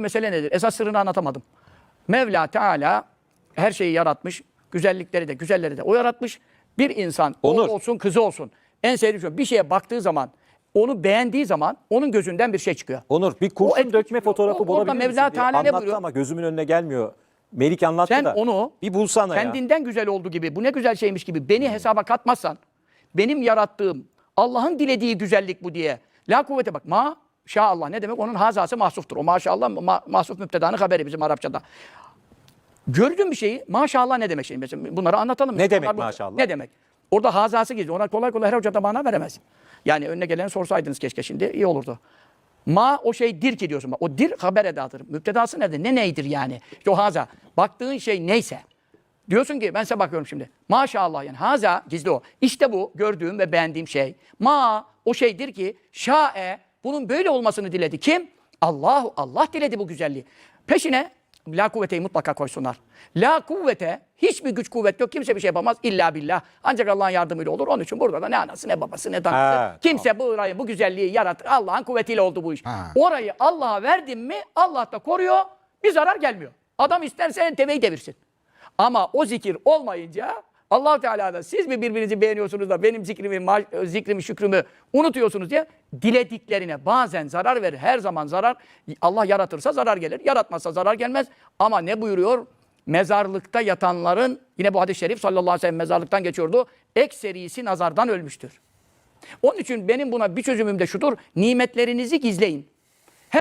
mesele nedir? Esas sırrını anlatamadım. Mevla Teala her şeyi yaratmış. Güzellikleri de, güzelleri de o yaratmış. Bir insan Onur. oğlu olsun, kızı olsun. En sevdiği şey bir şeye baktığı zaman, onu beğendiği zaman onun gözünden bir şey çıkıyor. Onur bir O kurşun etki dökme çıkıyor. fotoğrafı O- orada bulabilir misin Mevla diye Teala ne anlattı buyuruyor? ama gözümün önüne gelmiyor. Melik anlattı Sen da. onu bir bulsana ya. kendinden güzel olduğu gibi, bu ne güzel şeymiş gibi beni hesaba katmazsan, benim yarattığım, Allah'ın dilediği güzellik bu diye. La kuvvete bak. Ma şaallah ne demek? Onun hazası mahsuftur. O maşallah ma, mahsuf müptedanın haberi bizim Arapçada. Gördüğün bir şeyi maşallah ne demek şimdi? Mesela bunları anlatalım. Ne demek Bunlar bu- maşallah? Ne demek? Orada hazası gizli. Ona kolay kolay her hoca da mana veremez. Yani önüne geleni sorsaydınız keşke şimdi iyi olurdu. Ma o şey dir ki diyorsun. O dir haber edadır. Müptedası nerede? Ne neydir yani? İşte o haza. Baktığın şey neyse. Diyorsun ki ben size bakıyorum şimdi. Maşallah yani haza gizli o. İşte bu gördüğüm ve beğendiğim şey. Ma o şeydir ki şae bunun böyle olmasını diledi. Kim? Allahu Allah diledi bu güzelliği. Peşine la kuvveteyi mutlaka koysunlar. La kuvvete hiçbir güç kuvvet yok. Kimse bir şey yapamaz illa billah. Ancak Allah'ın yardımıyla olur. Onun için burada da ne anası ne babası ne danası. Ha, Kimse bu orayı bu güzelliği yaratır. Allah'ın kuvvetiyle oldu bu iş. Orayı Allah'a verdin mi Allah da koruyor. Bir zarar gelmiyor. Adam isterse teveyi devirsin. Ama o zikir olmayınca allah Teala da siz mi birbirinizi beğeniyorsunuz da benim zikrimi, zikrimi, şükrümü unutuyorsunuz diye dilediklerine bazen zarar verir. Her zaman zarar. Allah yaratırsa zarar gelir. Yaratmazsa zarar gelmez. Ama ne buyuruyor? Mezarlıkta yatanların, yine bu hadis-i şerif sallallahu aleyhi ve sellem mezarlıktan geçiyordu. Ekserisi nazardan ölmüştür. Onun için benim buna bir çözümüm de şudur. Nimetlerinizi gizleyin.